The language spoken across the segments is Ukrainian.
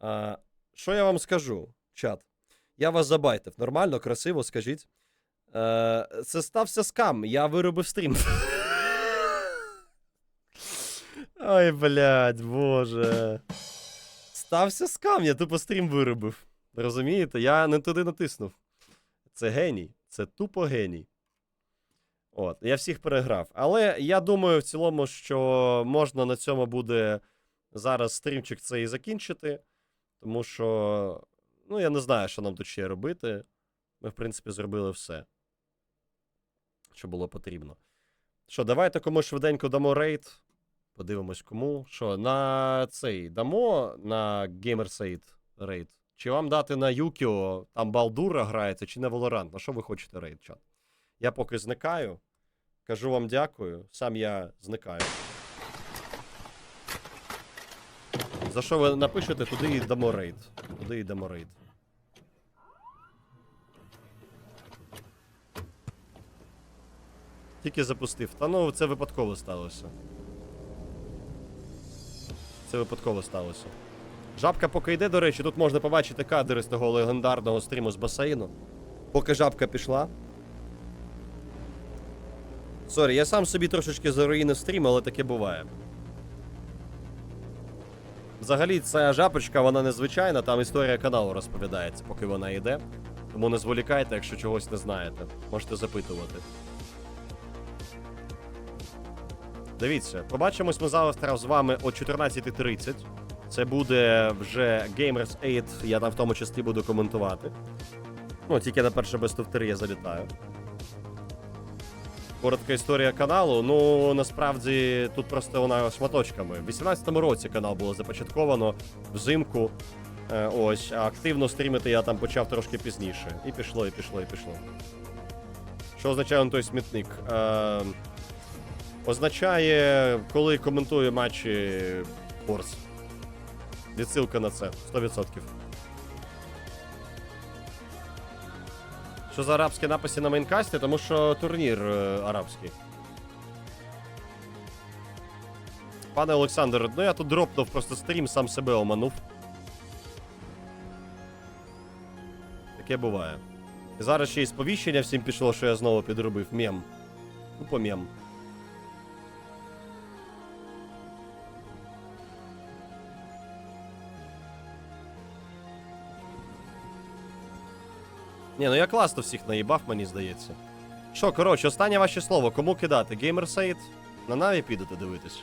А, що я вам скажу, чат? Я вас забайтив. Нормально, красиво, скажіть. Е, це стався скам. Я виробив стрім. Ой, блядь, боже. Стався скам, я тупо стрім виробив. Розумієте? Я не туди натиснув. Це геній. Це тупо геній. От, я всіх переграв. Але я думаю в цілому, що можна на цьому буде зараз стрімчик цей закінчити. Тому що, ну, я не знаю, що нам тут ще робити. Ми, в принципі, зробили все, що було потрібно. Що, давайте комусь швиденько дамо рейд. Подивимось кому. Що, на цей дамо на Gamerside рейд? Чи вам дати на Юкіо, там Балдура грається, чи на Valorant? На що ви хочете рейд, чат? Я поки зникаю. Кажу вам дякую. Сам я зникаю. За що ви напишете, туди і дамо рейд. Туди і дамо рейд. Тільки запустив. Та ну це випадково сталося. Це випадково сталося. Жабка поки йде, до речі, тут можна побачити кадри з того легендарного стріму з басейну. Поки жабка пішла. Сорі, я сам собі трошечки заруїнив стрім, але таке буває. Взагалі, ця жабочка, вона незвичайна, там історія каналу розповідається, поки вона йде. Тому не зволікайте, якщо чогось не знаєте. Можете запитувати. Дивіться, побачимось ми завтра з вами о 14.30. Це буде вже Gamers 8, я там в тому числі буду коментувати. Ну, тільки на перше of 3 я залітаю. Коротка історія каналу. Ну, насправді, тут просто вона шматочками. В 18-му році канал було започатковано взимку. Е, ось, а активно стрімити я там почав трошки пізніше. І пішло, і пішло, і пішло. Що означає на той смітник? Е, означає, коли коментую матчі Форс. Відсилка на це 100%. Що за арабські написи на мейнкасті? Тому що турнір е, арабський. Пане Олександр, ну я тут дропнув просто стрім, сам себе оманув. Таке буває. Зараз ще і сповіщення всім пішло, що я знову підробив мем. Тупо мем. Ні, ну я класно всіх наїбав, мені здається. Що, коротше, останнє ваше слово. Кому кидати? Геймерсейд? На Наві підете дивитись?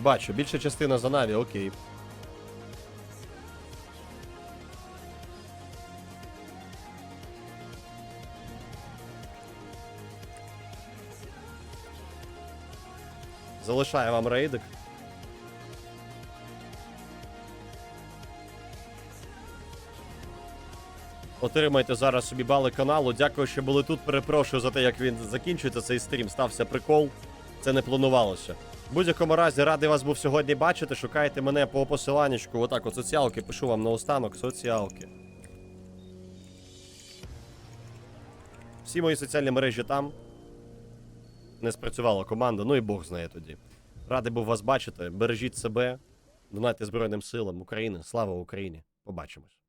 Бачу, більша частина за Наві, окей. Залишаю вам рейдик. Отримайте зараз собі бали каналу. Дякую, що були тут. Перепрошую за те, як він закінчується цей стрім. Стався прикол. Це не планувалося. В будь-якому разі радий вас був сьогодні бачити. Шукайте мене по посиланнячку. Отак, от соціалки. Пишу вам наостанок соціалки. Всі мої соціальні мережі там. Не спрацювала команда, ну і Бог знає тоді. Радий був вас бачити. Бережіть себе. Донайте Збройним силам України. Слава Україні! Побачимось.